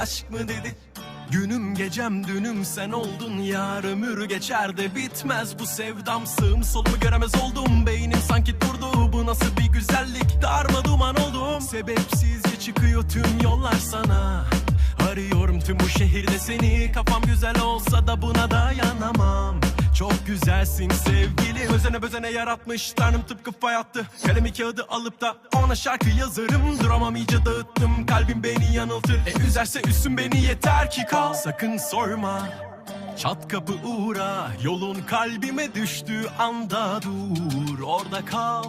aşk mı dedi? Günüm gecem dünüm sen oldun. Yar Ömür geçer de bitmez bu sevdam. Sığım solumu göremez oldum. Beynim sanki durdu. Bu nasıl bir güzellik? Darma duman oldum. Sebepsizce çıkıyor tüm yollar sana. Arıyorum tüm bu şehirde seni. Kafam güzel olsa da buna dayanamam. Çok güzelsin sevgili. Özene bezene yaratmış. Tanrım tıpkı fay attı. Kalemi kağıdı alıp da ona şarkı yazarım. Duramam iyice dağıttım Kalbim beni yanıltır. E üzerse üstün beni yeter ki kal. Sakın sorma. Çat kapı uğra. Yolun kalbime düştüğü anda dur. Orada kal.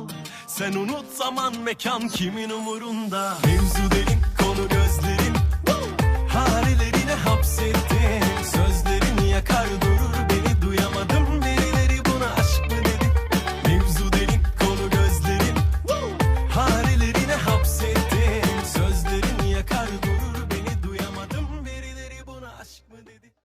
Sen unut zaman mekan kimin umurunda. Mevzu derin